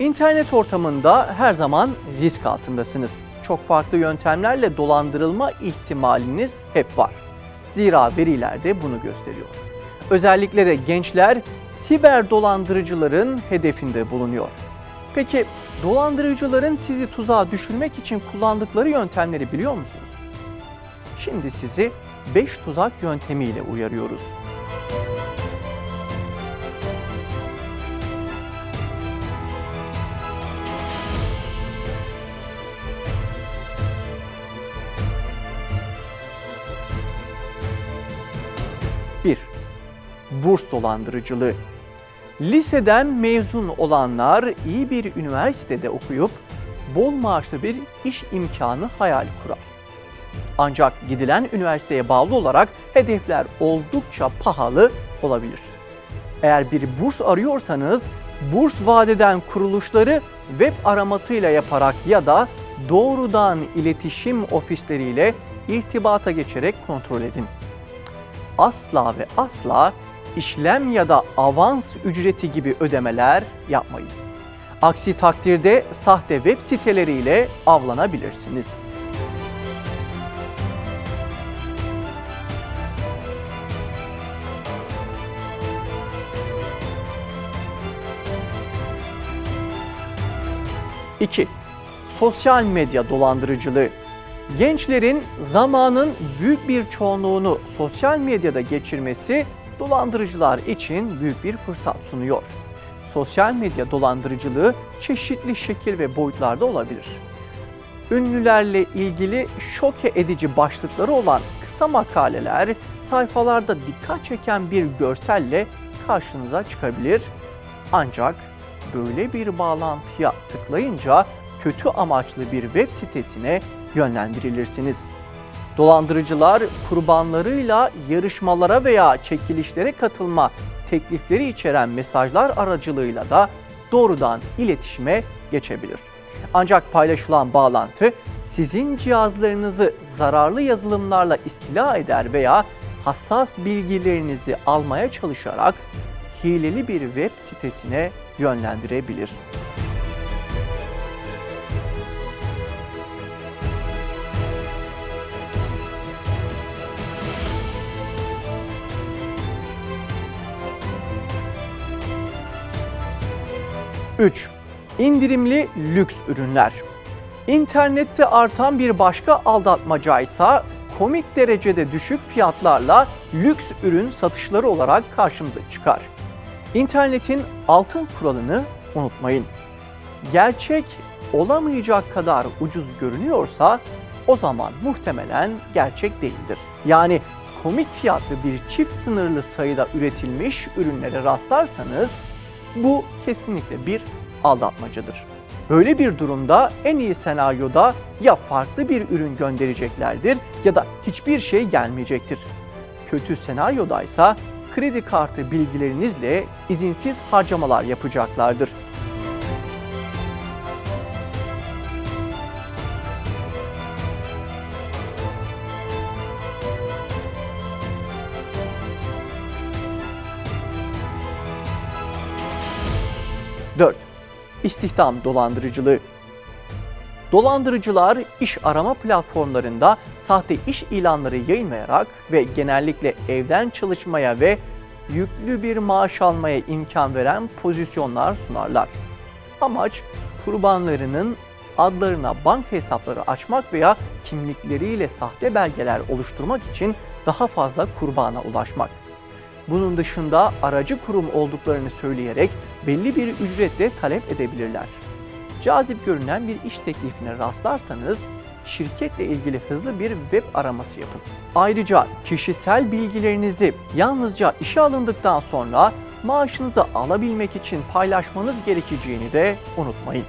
İnternet ortamında her zaman risk altındasınız. Çok farklı yöntemlerle dolandırılma ihtimaliniz hep var. Zira veriler de bunu gösteriyor. Özellikle de gençler siber dolandırıcıların hedefinde bulunuyor. Peki dolandırıcıların sizi tuzağa düşürmek için kullandıkları yöntemleri biliyor musunuz? Şimdi sizi 5 tuzak yöntemiyle uyarıyoruz. Bir, Burs dolandırıcılığı. Liseden mezun olanlar iyi bir üniversitede okuyup bol maaşlı bir iş imkanı hayal kurar. Ancak gidilen üniversiteye bağlı olarak hedefler oldukça pahalı olabilir. Eğer bir burs arıyorsanız burs vadeden kuruluşları web aramasıyla yaparak ya da doğrudan iletişim ofisleriyle irtibata geçerek kontrol edin. Asla ve asla işlem ya da avans ücreti gibi ödemeler yapmayın. Aksi takdirde sahte web siteleriyle avlanabilirsiniz. İki, Sosyal medya dolandırıcılığı. Gençlerin zamanın büyük bir çoğunluğunu sosyal medyada geçirmesi dolandırıcılar için büyük bir fırsat sunuyor. Sosyal medya dolandırıcılığı çeşitli şekil ve boyutlarda olabilir. Ünlülerle ilgili şoke edici başlıkları olan kısa makaleler sayfalarda dikkat çeken bir görselle karşınıza çıkabilir. Ancak böyle bir bağlantıya tıklayınca kötü amaçlı bir web sitesine yönlendirilirsiniz. Dolandırıcılar kurbanlarıyla yarışmalara veya çekilişlere katılma teklifleri içeren mesajlar aracılığıyla da doğrudan iletişime geçebilir. Ancak paylaşılan bağlantı sizin cihazlarınızı zararlı yazılımlarla istila eder veya hassas bilgilerinizi almaya çalışarak hileli bir web sitesine yönlendirebilir. Üç, İndirimli lüks ürünler. İnternette artan bir başka aldatmaca ise komik derecede düşük fiyatlarla lüks ürün satışları olarak karşımıza çıkar. İnternetin altın kuralını unutmayın. Gerçek olamayacak kadar ucuz görünüyorsa o zaman muhtemelen gerçek değildir. Yani komik fiyatlı bir çift sınırlı sayıda üretilmiş ürünlere rastlarsanız bu kesinlikle bir aldatmacadır. Böyle bir durumda en iyi senaryoda ya farklı bir ürün göndereceklerdir ya da hiçbir şey gelmeyecektir. Kötü senaryodaysa kredi kartı bilgilerinizle izinsiz harcamalar yapacaklardır. Dört, İstihdam dolandırıcılığı. Dolandırıcılar iş arama platformlarında sahte iş ilanları yayınlayarak ve genellikle evden çalışmaya ve yüklü bir maaş almaya imkan veren pozisyonlar sunarlar. Amaç kurbanlarının adlarına banka hesapları açmak veya kimlikleriyle sahte belgeler oluşturmak için daha fazla kurbana ulaşmak. Bunun dışında aracı kurum olduklarını söyleyerek belli bir ücretle talep edebilirler. Cazip görünen bir iş teklifine rastlarsanız şirketle ilgili hızlı bir web araması yapın. Ayrıca kişisel bilgilerinizi yalnızca işe alındıktan sonra maaşınızı alabilmek için paylaşmanız gerekeceğini de unutmayın.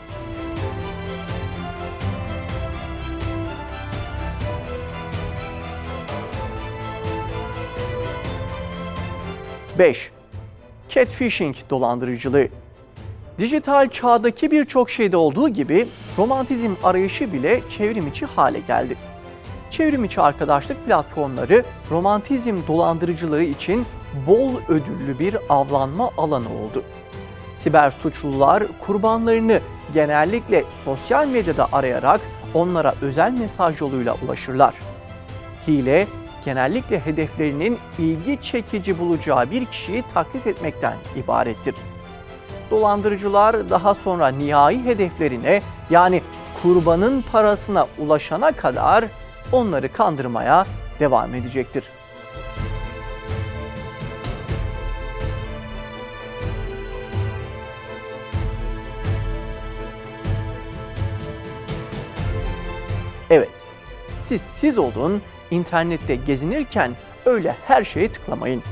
Beş, Catfishing dolandırıcılığı. Dijital çağdaki birçok şeyde olduğu gibi romantizm arayışı bile çevrim içi hale geldi. Çevrim içi arkadaşlık platformları romantizm dolandırıcıları için bol ödüllü bir avlanma alanı oldu. Siber suçlular kurbanlarını genellikle sosyal medyada arayarak onlara özel mesaj yoluyla ulaşırlar. Hile genellikle hedeflerinin ilgi çekici bulacağı bir kişiyi taklit etmekten ibarettir. Dolandırıcılar daha sonra nihai hedeflerine yani kurbanın parasına ulaşana kadar onları kandırmaya devam edecektir. Evet, siz siz olun, internette gezinirken öyle her şeye tıklamayın.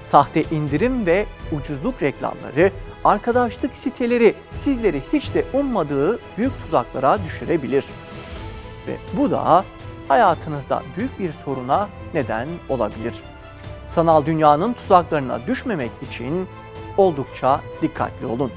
Sahte indirim ve ucuzluk reklamları, arkadaşlık siteleri sizleri hiç de ummadığı büyük tuzaklara düşürebilir. Ve bu da hayatınızda büyük bir soruna neden olabilir. Sanal dünyanın tuzaklarına düşmemek için oldukça dikkatli olun.